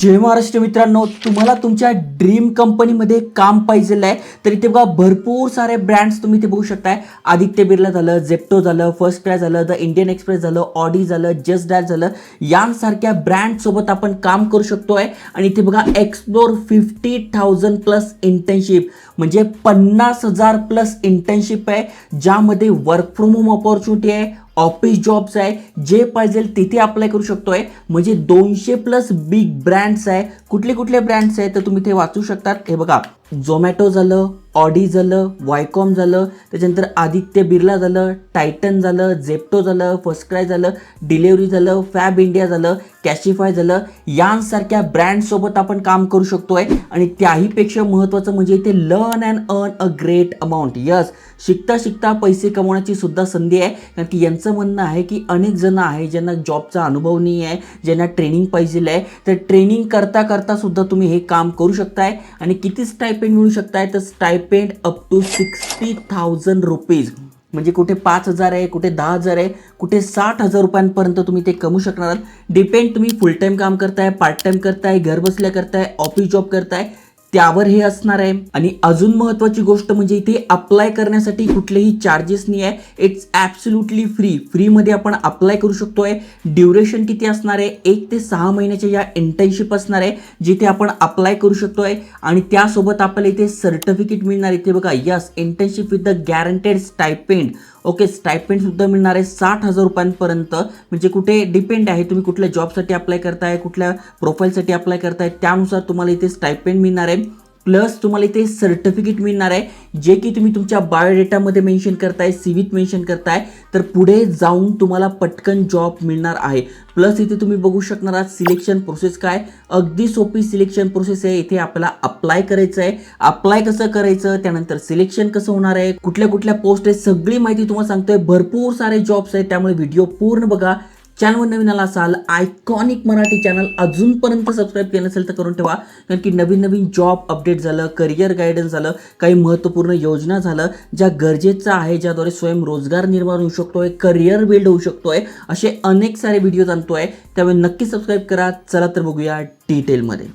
जय महाराष्ट्र मित्रांनो तुम्हाला तुमच्या ड्रीम कंपनीमध्ये काम पाहिजे आहे. तर इथे बघा भरपूर सारे ब्रँड्स तुम्ही इथे बघू शकताय. आदित्य बिर्ला झालं झेप्टो झालं फर्स्ट क्राय झालं द इंडियन एक्सप्रेस झालं ऑडी झालं जस्ट डॅट झालं. यांसारख्या ब्रँडसोबत आपण काम करू शकतोय. आणि इथे बघा explore fifty thousand plus internship म्हणजे पन्नास हजार प्लस इंटर्नशिप आहे ज्यामध्ये वर्क फ्रॉम होम ऑपॉर्च्युनिटी आहे ऑफिस जॉब्स आहे. जे पाहिजे तिथे अप्लाय करू शकतोय. म्हणजे दोनशे प्लस बिग ब्रँड्स आहे. कुठले कुठले ब्रँड्स आहे तर तुम्ही ते वाचू शकतात. हे बघा. झोमॅटो झालं ऑडी झालं वायकॉम झालं त्याच्यानंतर आदित्य बिर्ला झालं टायटन झालं झेप्टो झालं फर्स्ट क्राय झालं डिलेवरी झालं फॅब इंडिया झालं कॅशिफाय झालं यांसारख्या ब्रँडसोबत आपण काम करू शकतोय. आणि त्याहीपेक्षा महत्त्वाचं म्हणजे इथे learn and earn a great amount yes शिकता शिकता पैसे कमवण्याची सुद्धा संधी आहे. कारण की यांचं म्हणणं आहे की अनेक जण आहे ज्यांना जॉबचा अनुभव नाही आहे ज्यांना ट्रेनिंग पाहिजे आहे. तर ट्रेनिंग करता करता सुद्धा तुम्ही हे काम करू शकताय. आणि कितीच टाईप स्टायपेंड मिळू शकताय तर stipend up to sixty thousand rupees म्हणजे कुठे पाच हजार आहे कुठे दहा हजार आहे कुठे साठ हजार रुपयांपर्यंत तुम्ही ते कमवू शकणार आहात. डिपेंड तुम्ही फुल टाईम काम करताय पार्ट टाईम करताय घर बसल्या करताय ऑफिस जॉब करताय. त्यावर हे असणार आहे. आणि अजून महत्त्वाची गोष्ट म्हणजे इथे अप्लाय करण्यासाठी कुठलेही चार्जेस नाही आहे इट्स ॲब्सोल्युटली फ्री फ्रीमध्ये आपण अप्लाय करू शकतो आहे ड्युरेशन किती असणार आहे? एक ते सहा महिन्याच्या या इंटर्नशिप असणार आहे जिथे आपण अप्लाय करू शकतो आहे आणि त्यासोबत आपल्याला इथे सर्टिफिकेट मिळणार इथे बघा yes internship with the guaranteed stipend okay stipend सुद्धा मिळणार आहे साठ हजार रुपयांपर्यंत. म्हणजे कुठे डिपेंड आहे तुम्ही कुठल्या जॉबसाठी अप्लाय करताय कुठल्या प्रोफाईलसाठी अप्लाय करताय त्यानुसार तुम्हाला इथे स्टायपेंड मिळणार आहे. प्लस तुम्हाला इथे सर्टिफिकेट मिळणार आहे जे की तुम्ही तुमच्या बायोडेटामध्ये मेन्शन करताय सीव्हीत मेन्शन करताय तर पुढे जाऊन तुम्हाला पटकन जॉब मिळणार आहे. प्लस इथे तुम्ही बघू शकणार आहात सिलेक्शन प्रोसेस काय. अगदी सोपी सिलेक्शन प्रोसेस आहे इथे आपल्याला अप्लाय करायचं आहे. अप्लाय कसं करायचं त्यानंतर सिलेक्शन कसं होणार आहे कुठल्या कुठल्या पोस्ट आहे सगळी माहिती तुम्हाला सांगतोय. भरपूर सारे जॉब्स आहेत त्यामुळे व्हिडिओ पूर्ण बघा. चॅनलवर नवीन आला असाल आयकॉनिक मराठी चॅनल अजूनपर्यंत सबस्क्राईब केलं नसेल तर करून ठेवा. कारण की नवीन नवीन जॉब अपडेट झालं करिअर गायडन्स झालं काही महत्त्वपूर्ण योजना झालं ज्या गरजेचं आहे ज्याद्वारे स्वयंरोजगार निर्माण होऊ शकतो आहे करिअर बिल्ड होऊ शकतो आहे असे अनेक सारे व्हिडिओज आहे त्यामुळे नक्की सबस्क्राईब करा. चला तर बघूया डिटेलमध्ये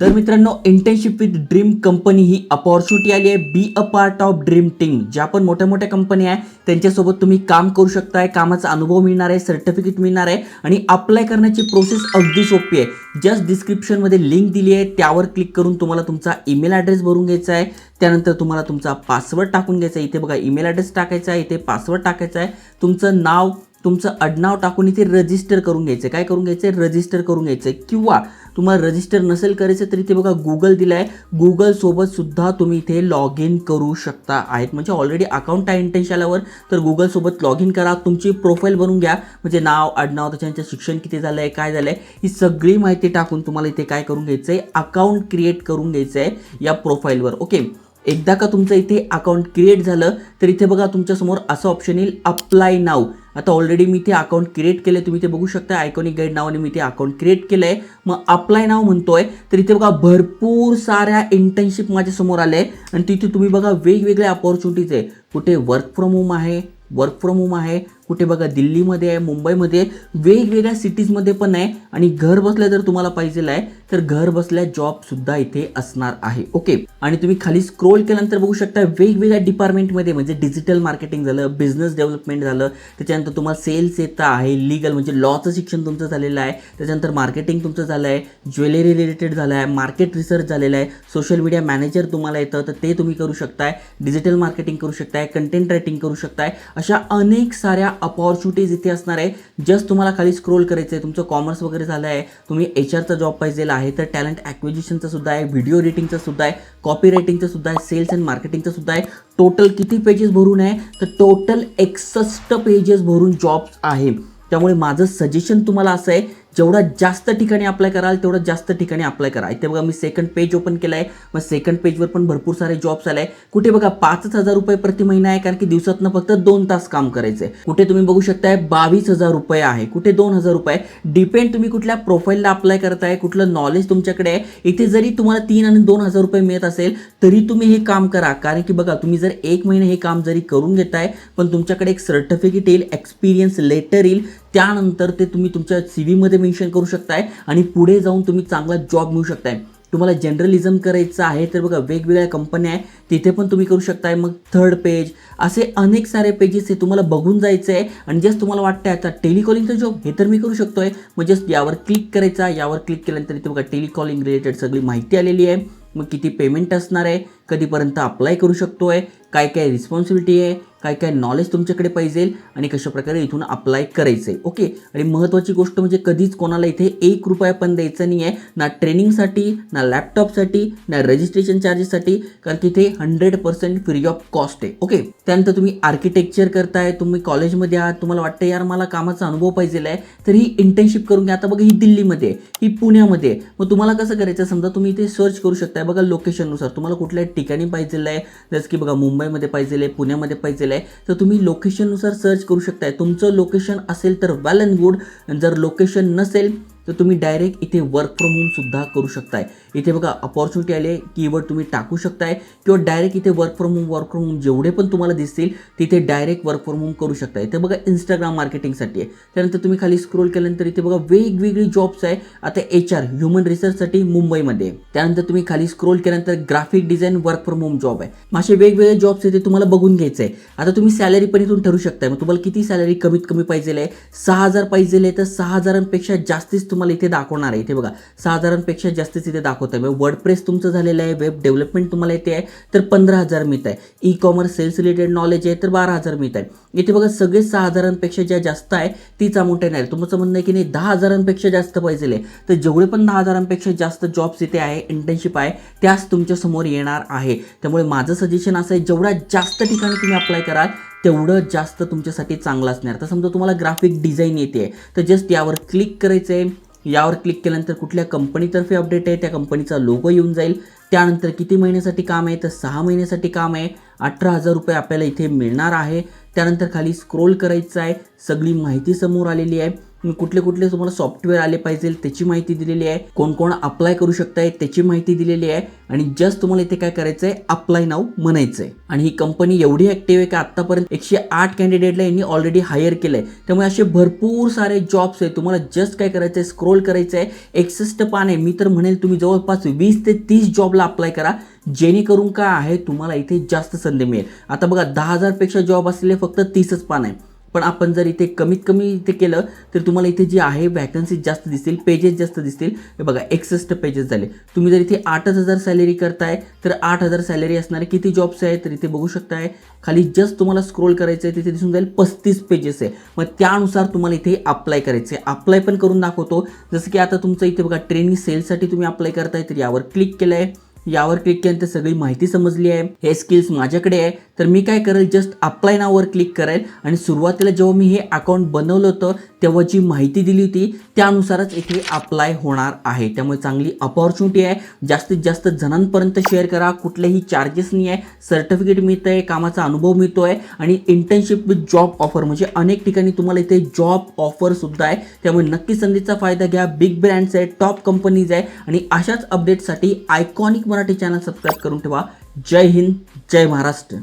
तर मित्रांनो इंटर्नशिप विथ ड्रीम कंपनी ही अपॉर्च्युनिटी आली आहे. Be a part of dream team ज्या पण मोठ्या मोठ्या कंपनी आहे त्यांच्यासोबत तुम्ही काम करू शकताय कामाचा अनुभव मिळणार आहे सर्टिफिकेट मिळणार आहे आणि अप्लाय करण्याची प्रोसेस अगदी सोपी आहे. जस्ट डिस्क्रिप्शनमध्ये लिंक दिली आहे. त्यावर क्लिक करून तुम्हाला तुमचा ईमेल ॲड्रेस भरून घ्यायचा आहे. त्यानंतर तुम्हाला तुमचा पासवर्ड टाकून घ्यायचा आहे. इथे बघा ईमेल ॲड्रेस टाकायचा आहे. इथे पासवर्ड टाकायचा आहे. तुमचं नाव तुमचं अडनाव टाकून इथे रजिस्टर करून घ्यायचं काय करून घ्यायचं आहे? रजिस्टर करून घ्यायचं आहे. किंवा तुम्हाला रजिस्टर नसेल करायचं तर इथे बघा गुगल दिलं आहे गुगलसोबतसुद्धा तुम्ही इथे लॉग इन करू शकता आहेत. म्हणजे ऑलरेडी अकाउंट आहे इंटेन्श आल्यावर तर गुगलसोबत लॉग इन करा. तुमची प्रोफाईल बनवून घ्या. म्हणजे नाव आडनाव त्याच्यानंतर शिक्षण किती झालं आहे काय झालं आहे ही सगळी माहिती टाकून तुम्हाला इथे काय करून घ्यायचं आहे अकाउंट क्रिएट करून घ्यायचं आहे या प्रोफाईलवर ओके एकदा का तुमचं इथे अकाउंट क्रिएट झालं तर इथे बघा तुमच्यासमोर असं ऑप्शन येईल अप्लाय नाव आता ऑलरेडी मी ते अकाउंट क्रिएट केलं तुम्ही ते बघू शकता आयकॉनिक गाईड नावाने मी ते अकाउंट क्रिएट केलं आहे मग अप्लाय नाव म्हणतोय तर इथे बघा भरपूर साऱ्या इंटर्नशिप माझ्यासमोर आले आणि तिथे तुम्ही बघा वेगवेगळ्या अपॉर्च्युनिटीज आहे. कुठे वर्क फ्रॉम होम आहे वर्क फ्रॉम होम आहे कुठे बघा दिल्लीमध्ये आहे मुंबईमध्ये वेगवेगळ्या सिटीजमध्ये पण आहे. आणि घर बसल्या जर तुम्हाला पाहिजे आहे तर घर बसल्या जॉबसुद्धा इथे असणार आहे. ओके आणि तुम्ही खाली स्क्रोल केल्यानंतर बघू शकता वेगवेगळ्या डिपार्टमेंटमध्ये म्हणजे डिजिटल मार्केटिंग झालं बिझनेस डेव्हलपमेंट झालं. त्याच्यानंतर तुम्हाला सेल्स येतं आहे लिगल म्हणजे लॉचं शिक्षण तुमचं झालेलं आहे. त्याच्यानंतर मार्केटिंग तुमचं झालं आहे ज्वेलरी रिलेटेड झालं आहे मार्केट रिसर्च झालेलं आहे. सोशल मीडिया मॅनेजर तुम्हाला येतं तर ते तुम्ही करू शकताय. डिजिटल मार्केटिंग करू शकताय कंटेंट रायटिंग करू शकताय. अशा अनेक साऱ्या अपॉर्च्युनिटीज इथे असणार आहे. जस्ट तुम्हाला खाली स्क्रोल करायचं आहे तुमचं कॉमर्स वगैरे झालं आहे तुम्ही एच आरचा जॉब पाहिजे आहे तर टॅलेंट ॲक्विजिशनचा सुद्धा आहे व्हिडिओ रेटिंगचा सुद्धा आहे कॉपी रायटिंगचं सुद्धा आहे सेल्स अँड मार्केटिंगचं सुद्धा आहे. टोटल किती पेजेस भरून आहे? तर टोटल एकसष्ट पेजेस भरून जॉब्स आहे. त्यामुळे माझं सजेशन तुम्हाला असं आहे जेवढा जास्त ठिकाणी अप्लाय कराल तेवढं जास्त ठिकाणी अप्लाय करा. इथे बघा मी सेकंड पेज ओपन केला आहे मग सेकंड पेजवर पण भरपूर सारे जॉब्स आले कुठे बघा पाचच हजार रुपये प्रति महिना आहे कारण की दिवसातनं फक्त दोन तास काम करायचं. आहे कुठे तुम्ही बघू शकताय बावीस हजार रुपये आहे. कुठे दोन हजार रुपये डिपेंड तुम्ही कुठल्या प्रोफाईलला अप्लाय करताय कुठलं नॉलेज तुमच्याकडे आहे. इथे जरी तुम्हाला तीन आणि दोन हजार रुपये मिळत असेल तरी तुम्ही हे काम करा. कारण की बघा तुम्ही जर एक महिने हे काम जरी करून घेताय पण तुमच्याकडे एक सर्टिफिकेट येईल एक्सपिरियन्स लेटर येईल त्यानंतर ते तुम्ही तुमच्या सी व्हीमध्ये मेन्शन करू शकताय आणि पुढे जाऊन तुम्ही चांगला जॉब मिळू शकताय. तुम्हाला जनरलिझम करायचं आहे तर बघा वेगवेगळ्या कंपन्या आहे तिथे पण तुम्ही करू शकताय. मग थर्ड पेज असे अनेक सारे पेजेस आहे तुम्हाला बघून जायचं आहे आणि जस्ट तुम्हाला वाटतं आता टेलिकॉलिंगचा जॉब हे तर मी करू शकतोय. मग जस्ट यावर क्लिक करायचा. यावर क्लिक केल्यानंतर इथे बघा टेलिकॉलिंग रिलेटेड सगळी माहिती आलेली आहे. मग किती पेमेंट असणार आहे कधीपर्यंत अप्लाय करू शकतोय काय काय रिस्पॉन्सिबिलिटी आहे काय काय नॉलेज तुमच्याकडे पाहिजे आणि कशाप्रकारे इथून अप्लाय करायचं आहे ओके आणि महत्त्वाची गोष्ट म्हणजे कधीच कोणाला इथे एक रुपया पण द्यायचा नाही आहे ना ट्रेनिंगसाठी ना लॅपटॉपसाठी ना रजिस्ट्रेशन चार्जेससाठी कारण की इथे hundred percent free of cost आहे. ओके त्यानंतर तुम्ही आर्किटेक्चर करताय तुम्ही कॉलेजमध्ये आहात तुम्हाला वाटतं यार मला कामाचा अनुभव पाहिजे आहे. तर ही इंटर्नशिप करून घ्या. आता बघा ही दिल्लीमध्ये ही पुण्यामध्ये आहे. मग तुम्हाला कसं करायचं? समजा तुम्ही इथे सर्च करू शकताय. बघा लोकेशननुसार तुम्हाला कुठल्या ठिकाणी पाहिजे आहे. जसं की बघा मुंबईमध्ये पाहिजे आहे पुण्यामध्ये पाहिजे आहे तर तुम्ही लोकेशननुसार सर्च करू शकताय. तुमचं लोकेशन असेल तर वेल अँड गुड जर लोकेशन नसेल तर तुम्ही डायरेक्ट इथे वर्क फ्रॉम होम सुद्धा करू शकताय. इथे बघा अपॉर्च्युनिटी आले कीवर्ड तुम्ही टाकू शकताय. किंवा डायरेक्ट इथे work from home work from home जेवढे पण तुम्हाला दिसतील तिथे डायरेक्ट वर्क फ्रॉम होम करू शकताय. इथे बघा इंस्टाग्राम मार्केटिंगसाठी आहे. त्यानंतर तुम्ही खाली स्क्रोल केल्यानंतर इथे बघा वेगवेगळी जॉब्स आहे. आता एच आर ह्युमन रिसर्चसाठी मुंबईमध्ये. त्यानंतर तुम्ही खाली स्क्रोल केल्यानंतर graphic design work from home job आहे. मग असे वेगवेगळे जॉब्स आहे ते तुम्हाला बघून घ्यायचं आहे. आता तुम्ही सॅलरी पण इथून ठरू शकताय. मग तुम्हाला किती सॅलरी कमीत कमी पाहिजे आहे? सहा हजार पाहिजे आहे. तर सहा हजारांपेक्षा जास्तीच तुम्हाला इथे दाखवणार आहे. इथे बघा सहा हजारांपेक्षा जास्तीच इथे दाखवत आहे. म्हणजे वर्ड प्रेस तुमचं झालेलं आहे वेब डेव्हलपमेंट तुम्हाला येते आहे तर पंधरा हजार मिळत आहे. E commerce sales related knowledge आहे तर बारा हजार मिळत आहे. इथे बघा सगळे सहा हजारांपेक्षा ज्या जास्त आहे तीच अमाऊंट येणार आहे. तुमचं म्हणणं आहे की नाही दहा हजारांपेक्षा जास्त पाहिजे आहे. तर जेवढे पण दहा हजारांपेक्षा जास्त जॉब्स इथे आहे इंटर्नशिप आहे त्याच तुमच्यासमोर येणार आहे. त्यामुळे माझं सजेशन असं आहे जेवढ्या जास्त ठिकाणी तुम्ही अप्लाय कराल तेवढं जास्त तुमच्यासाठी चांगलं असणार. तर समजा तुम्हाला ग्राफिक डिझाईन येते तर जस्ट यावर क्लिक करायचं आहे यावर क्लिक केल्यानंतर कुठल्या कंपनीतर्फे अपडेट आहे त्या कंपनीचा लोगो येऊन जाईल. त्यानंतर किती महिन्यासाठी काम आहे? तर सहा महिन्यासाठी काम आहे. अठरा हजार रुपये आपल्याला इथे मिळणार आहे. त्यानंतर खाली स्क्रोल करायचं आहे. सगळी माहिती समोर आलेली आहे. कुठले कुठले तुम्हाला सॉफ्टवेअर आले पाहिजे त्याची माहिती दिलेली आहे. कोण कोण अप्लाय करू शकताय त्याची माहिती दिलेली आहे. आणि जस्ट तुम्हाला इथे काय करायचं आहे अप्लाय नाव म्हणायचं आहे आणि ही कंपनी एवढी ॲक्टिव्ह आहे की आत्तापर्यंत एकशे आठ कॅन्डिडेटला यांनी ऑलरेडी हायर केलं आहे त्यामुळे असे भरपूर सारे जॉब्स आहेत तुम्हाला जस्ट काय करायचं आहे स्क्रोल करायचं आहे एकसष्ट पान आहे. मी तर म्हणेल तुम्ही जवळपास वीस ते तीस जॉबला अप्लाय करा. जेणेकरून काय आहे तुम्हाला इथे जास्त संधी मिळेल. आता बघा दहा हजारपेक्षा जॉब असलेले फक्त तीसच पान आहे. पण आपण जर इथे कमीत कमी इथे केलं तर तुम्हाला इथे जे आहे वॅकन्सीज जास्त दिसतील पेजेस जास्त दिसतील. हे बघा एकसष्ट पेजेस झाले. तुम्ही जर इथे आठच हजार सॅलरी करताय तर आठ हजार सॅलरी असणारे किती जॉब्स आहेत तर इथे बघू शकताय. खाली जस्ट तुम्हाला स्क्रोल करायचं आहे तिथे दिसून जाईल पस्तीस पेजेस आहे. मग त्यानुसार तुम्हाला इथे अप्लाय करायचं आहे अप्लाय पण करून दाखवतो. जसं की आता तुमचं इथे बघा ट्रेनिंग सेलसाठी तुम्ही अप्लाय करताय तर यावर क्लिक केलं आहे यावर क्लिक केल्यानंतर सगळी माहिती समजली आहे. हे स्किल्स माझ्याकडे आहे. तर मी काय करेल? जस्ट अप्लाय नावर क्लिक करेल. आणि सुरुवातीला जेव्हा मी हे अकाउंट बनवलं होतं तेव्हा जी माहिती दिली होती त्यानुसारच इथे अप्लाय होणार आहे. त्यामुळे चांगली अपॉर्च्युनिटी आहे. जास्तीत जास्त जणांपर्यंत शेअर करा. कुठलेही चार्जेस नाही आहे. सर्टिफिकेट मिळतं आहे कामाचा अनुभव मिळतो आहे आणि इंटर्नशिप विथ जॉब ऑफर म्हणजे अनेक ठिकाणी तुम्हाला इथे जॉब ऑफरसुद्धा आहे. त्यामुळे नक्की संधीचा फायदा घ्या. बिग ब्रँड्स आहे टॉप कंपनीज आहे आणि अशाच अपडेटसाठी आयकॉनिक मराठी चॅनल सबस्क्राईब करून ठेवा. जय हिंद जय महाराष्ट्र.